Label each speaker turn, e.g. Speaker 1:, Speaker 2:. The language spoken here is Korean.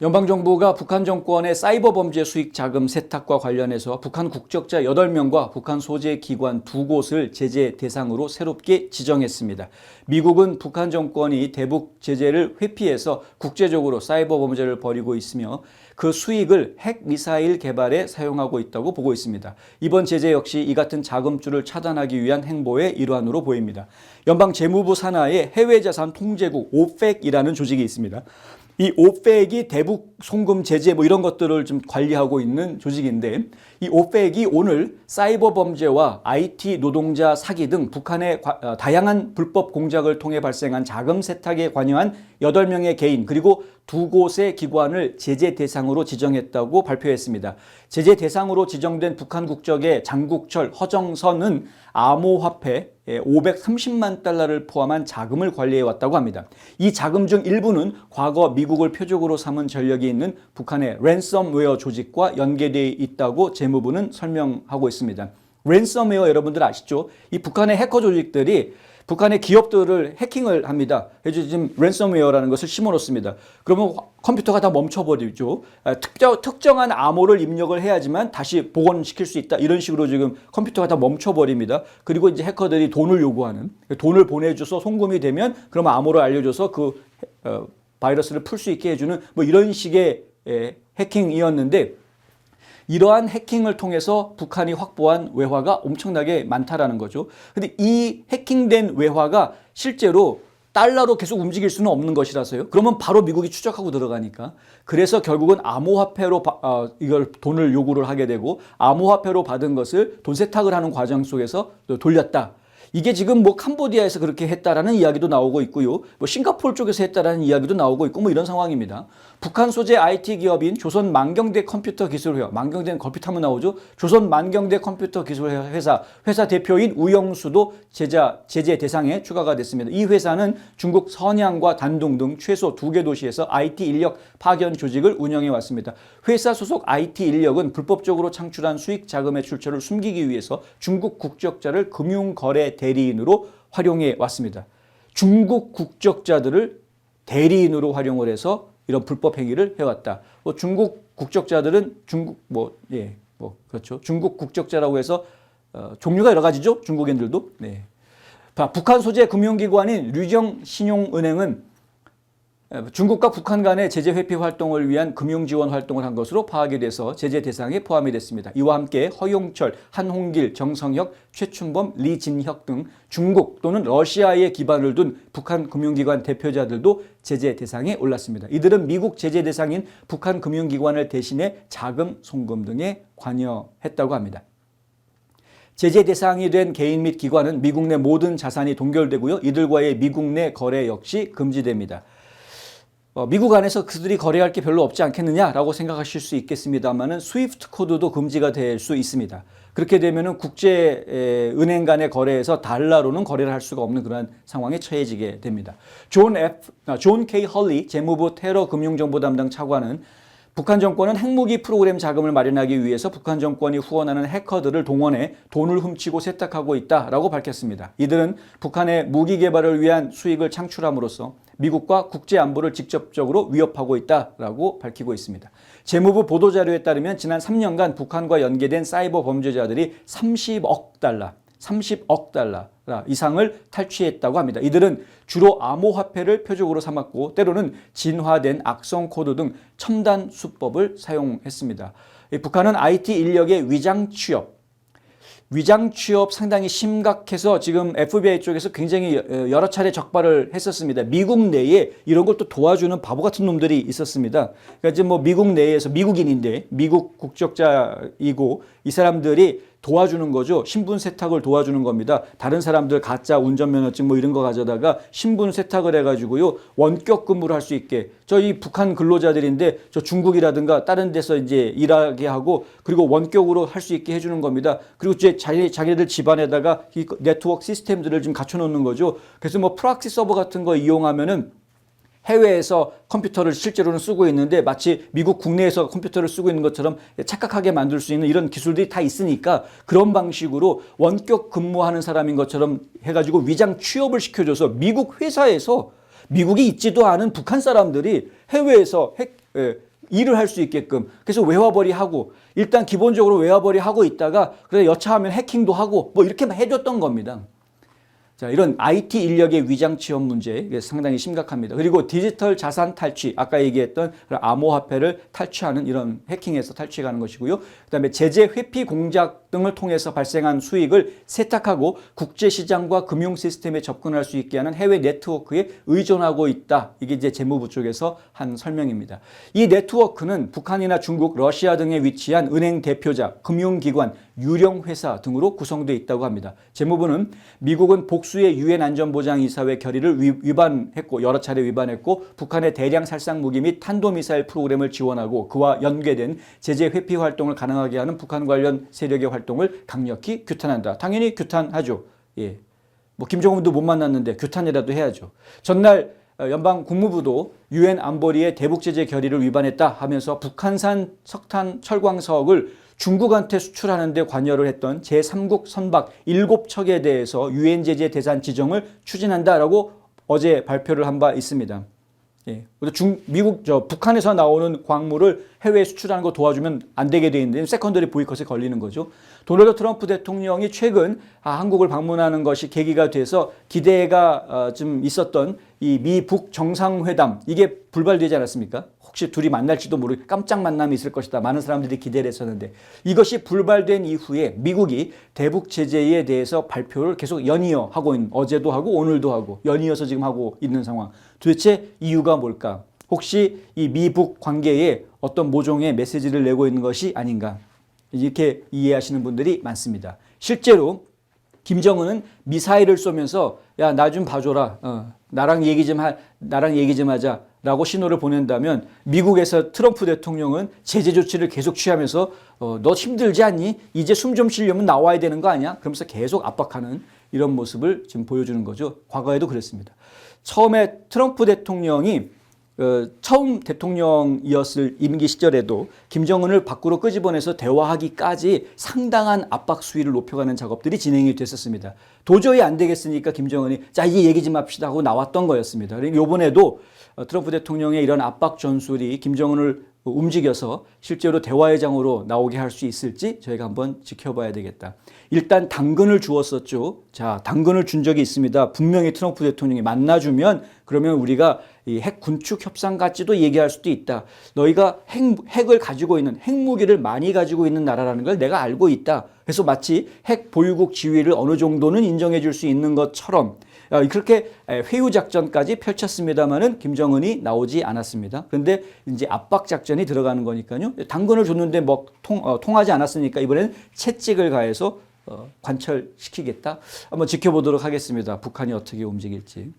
Speaker 1: 연방정부가 북한 정권의 사이버 범죄 수익 자금 세탁과 관련해서 북한 국적자 8명과 북한 소재 기관 두 곳을 제재 대상으로 새롭게 지정했습니다. 미국은 북한 정권이 대북 제재를 회피해서 국제적으로 사이버 범죄를 벌이고 있으며 그 수익을 핵 미사일 개발에 사용하고 있다고 보고 있습니다. 이번 제재 역시 이 같은 자금줄을 차단하기 위한 행보의 일환으로 보입니다. 연방 재무부 산하에 해외 자산 통제국 오펙이라는 조직이 있습니다. 이 오펙이 대북 송금 제재 뭐 이런 것들을 좀 관리하고 있는 조직인데 이 오펙이 오늘 사이버 범죄와 IT 노동자 사기 등 북한의 과- 어, 다양한 불법 공작을 통해 발생한 자금 세탁에 관여한 8명의 개인 그리고 두 곳의 기관을 제재 대상으로 지정했다고 발표했습니다. 제재 대상으로 지정된 북한 국적의 장국철, 허정선은 암호화폐 530만 달러를 포함한 자금을 관리해 왔다고 합니다. 이 자금 중 일부는 과거 미국을 표적으로 삼은 전력이 있는 북한의 랜섬웨어 조직과 연계되어 있다고 재무부는 설명하고 있습니다. 랜섬웨어 여러분들 아시죠? 이 북한의 해커 조직들이 북한의 기업들을 해킹을 합니다. 그래서 지금 랜섬웨어라는 것을 심어 놓습니다. 그러면 화- 컴퓨터가 다 멈춰버리죠. 아, 특정, 특정한 암호를 입력을 해야지만 다시 복원시킬 수 있다. 이런 식으로 지금 컴퓨터가 다 멈춰버립니다. 그리고 이제 해커들이 돈을 요구하는 돈을 보내줘서 송금이 되면 그러면 암호를 알려줘서 그 어, 바이러스를 풀 수 있게 해주는 뭐 이런 식의 에, 해킹이었는데 이러한 해킹을 통해서 북한이 확보한 외화가 엄청나게 많다라는 거죠. 근데 이 해킹된 외화가 실제로 달러로 계속 움직일 수는 없는 것이라서요. 그러면 바로 미국이 추적하고 들어가니까. 그래서 결국은 암호화폐로 바- 어, 이걸 돈을 요구를 하게 되고 암호화폐로 받은 것을 돈 세탁을 하는 과정 속에서 또 돌렸다. 이게 지금 뭐 캄보디아에서 그렇게 했다라는 이야기도 나오고 있고요. 뭐 싱가포르 쪽에서 했다라는 이야기도 나오고 있고 뭐 이런 상황입니다. 북한 소재 IT 기업인 조선 만경대 컴퓨터 기술회사, 만경대는 컴퓨터 하면 나오죠. 조선 만경대 컴퓨터 기술 회사, 회사 대표인 우영수도 제자, 제재 대상에 추가가 됐습니다. 이 회사는 중국 선양과 단둥 등 최소 두 개 도시에서 IT 인력 파견 조직을 운영해 왔습니다. 회사 소속 IT 인력은 불법적으로 창출한 수익 자금의 출처를 숨기기 위해서 중국 국적자를 금융 거래 대리인으로 활용해 왔습니다. 중국 국적자들을 대리인으로 활용을 해서 이런 불법 행위를 해왔다. 뭐 중국 국적자들은 중국 뭐 예, 뭐 그렇죠. 중국 국적자라고 해서 어, 종류가 여러 가지죠. 중국인들도. 네. 자, 북한 소재 금융기관인 류정 신용은행은 중국과 북한 간의 제재 회피 활동을 위한 금융 지원 활동을 한 것으로 파악이 돼서 제재 대상에 포함이 됐습니다. 이와 함께 허용철, 한홍길, 정성혁, 최춘범, 리진혁 등 중국 또는 러시아에 기반을 둔 북한 금융기관 대표자들도 제재 대상에 올랐습니다. 이들은 미국 제재 대상인 북한 금융기관을 대신해 자금 송금 등에 관여했다고 합니다. 제재 대상이 된 개인 및 기관은 미국 내 모든 자산이 동결되고요. 이들과의 미국 내 거래 역시 금지됩니다. 어, 미국 안에서 그들이 거래할 게 별로 없지 않겠느냐라고 생각하실 수 있겠습니다만은 스위프트 코드도 금지가 될 수 있습니다. 그렇게 되면은 국제 에, 은행 간의 거래에서 달러로는 거래를 할 수가 없는 그런 상황에 처해지게 됩니다. 존 F, 아, 존 K 헐리 재무부 테러 금융정보 담당 차관은 북한 정권은 핵무기 프로그램 자금을 마련하기 위해서 북한 정권이 후원하는 해커들을 동원해 돈을 훔치고 세탁하고 있다라고 밝혔습니다. 이들은 북한의 무기 개발을 위한 수익을 창출함으로써 미국과 국제 안보를 직접적으로 위협하고 있다라고 밝히고 있습니다. 재무부 보도 자료에 따르면 지난 3년간 북한과 연계된 사이버 범죄자들이 30억 달러, 30억 달러 이상을 탈취했다고 합니다. 이들은 주로 암호화폐를 표적으로 삼았고 때로는 진화된 악성 코드 등 첨단 수법을 사용했습니다. 이 북한은 IT 인력의 위장 취업, 위장 취업 상당히 심각해서 지금 FBI 쪽에서 굉장히 여러 차례 적발을 했었습니다. 미국 내에 이런 걸 또 도와주는 바보 같은 놈들이 있었습니다. 그러니까 지금 뭐 미국 내에서 미국인인데 미국 국적자이고 이 사람들이 도와주는 거죠. 신분 세탁을 도와주는 겁니다. 다른 사람들 가짜 운전면허증 뭐 이런 거 가져다가 신분 세탁을 해가지고요 원격 근무를 할 수 있게 저희 북한 근로자들인데 저 중국이라든가 다른 데서 이제 일하게 하고 그리고 원격으로 할 수 있게 해주는 겁니다. 그리고 이제 자기 자기네들 집안에다가 이 네트워크 시스템들을 좀 갖춰놓는 거죠. 그래서 뭐 프락시 서버 같은 거 이용하면은 해외에서 컴퓨터를 실제로는 쓰고 있는데 마치 미국 국내에서 컴퓨터를 쓰고 있는 것처럼 착각하게 만들 수 있는 이런 기술들이 다 있으니까 그런 방식으로 원격 근무하는 사람인 것처럼 해가지고 위장 취업을 시켜줘서 미국 회사에서 미국이 있지도 않은 북한 사람들이 해외에서 핵 예, 일을 할 수 있게끔 그래서 외화벌이 하고 일단 기본적으로 외화벌이 하고 있다가 그래 여차하면 해킹도 하고 뭐 이렇게 해줬던 겁니다. 자, 이런 IT 인력의 위장 취업 문제 상당히 심각합니다. 그리고 디지털 자산 탈취, 아까 얘기했던 암호화폐를 탈취하는 이런 해킹에서 탈취해가는 것이고요. 그다음에 제재 회피 공작 등을 통해서 발생한 수익을 세탁하고 국제 시장과 금융 시스템에 접근할 수 있게 하는 해외 네트워크에 의존하고 있다. 이게 이제 재무부 쪽에서 한 설명입니다. 이 네트워크는 북한이나 중국, 러시아 등에 위치한 은행 대표자, 금융기관, 유령 회사 등으로 구성되어 있다고 합니다. 재무부는 미국은 복수 의 유엔 안전보장이사회 결의를 위- 위반했고 여러 차례 위반했고 북한의 대량 살상 무기 및 탄도미사일 프로그램을 지원하고 그와 연계된 제재 회피 활동을 가능하게 하는 북한 관련 세력의 활동을 강력히 규탄한다. 당연히 규탄하죠. 예. 뭐 김정은도 못 만났는데 규탄이라도 해야죠. 전날 어, 연방 국무부도 유엔 안보리의 대북 제재 결의를 위반했다 하면서 북한산 석탄 철광석을 중국한테 수출하는 데 관여를 했던 제3국 선박 7척에 대해서 유엔 제재 대상 지정을 추진한다라고 어제 발표를 한 바 있습니다. 예. 그래서 중 미국 저 북한에서 나오는 광물을 해외에 수출하는 거 도와주면 안 되게 돼 있는데 세컨더리 보이콧에 걸리는 거죠. 도널드 트럼프 대통령이 최근 아, 한국을 방문하는 것이 계기가 돼서 기대가 어, 좀 있었던 이 미북 정상회담 이게 불발되지 않았습니까? 혹시 둘이 만날지도 모르 깜짝 만남이 있을 것이다. 많은 사람들이 기대를 했었는데 이것이 불발된 이후에 미국이 대북 제재에 대해서 발표를 계속 연이어 하고 있는 어제도 하고 오늘도 하고 연이어서 지금 하고 있는 상황. 도대체 이유가 뭘까? 혹시 이 미북 관계에 어떤 모종의 메시지를 내고 있는 것이 아닌가? 이렇게 이해하시는 분들이 많습니다. 실제로 김정은은 미사일을 쏘면서 야 나 좀 봐줘라. 어, 나랑 얘기 좀 하, 나랑 얘기 좀 하자 라고 신호를 보낸다면 미국에서 트럼프 대통령은 제재 조치를 계속 취하면서 어, 너 힘들지 않니? 이제 숨 좀 쉬려면 나와야 되는 거 아니야? 그러면서 계속 압박하는 이런 모습을 지금 보여주는 거죠. 과거에도 그랬습니다. 처음에 트럼프 대통령이 어, 처음 대통령이었을 임기 시절에도 김정은을 밖으로 끄집어내서 대화하기까지 상당한 압박 수위를 높여가는 작업들이 진행이 됐었습니다. 도저히 안 되겠으니까 김정은이 자 이제 얘기 좀 합시다 하고 나왔던 거였습니다. 그리고 이번에도 어, 트럼프 대통령의 이런 압박 전술이 김정은을 움직여서 실제로 대화의 장으로 나오게 할 수 있을지 저희가 한번 지켜봐야 되겠다. 일단 당근을 주었었죠. 자, 당근을 준 적이 있습니다. 분명히 트럼프 대통령이 만나주면 그러면 우리가 이 핵 군축 협상 같지도 얘기할 수도 있다. 너희가 핵, 핵을 가지고 있는 핵무기를 많이 가지고 있는 나라라는 걸 내가 알고 있다. 그래서 마치 핵 보유국 지위를 어느 정도는 인정해 줄 수 있는 것처럼 어, 그렇게 회유 작전까지 펼쳤습니다마는 김정은이 나오지 않았습니다. 그런데 이제 압박 작전이 들어가는 거니까요. 당근을 줬는데 뭐 통, 어, 통하지 않았으니까 이번에는 채찍을 가해서 어, 관철시키겠다. 한번 지켜보도록 하겠습니다. 북한이 어떻게 움직일지.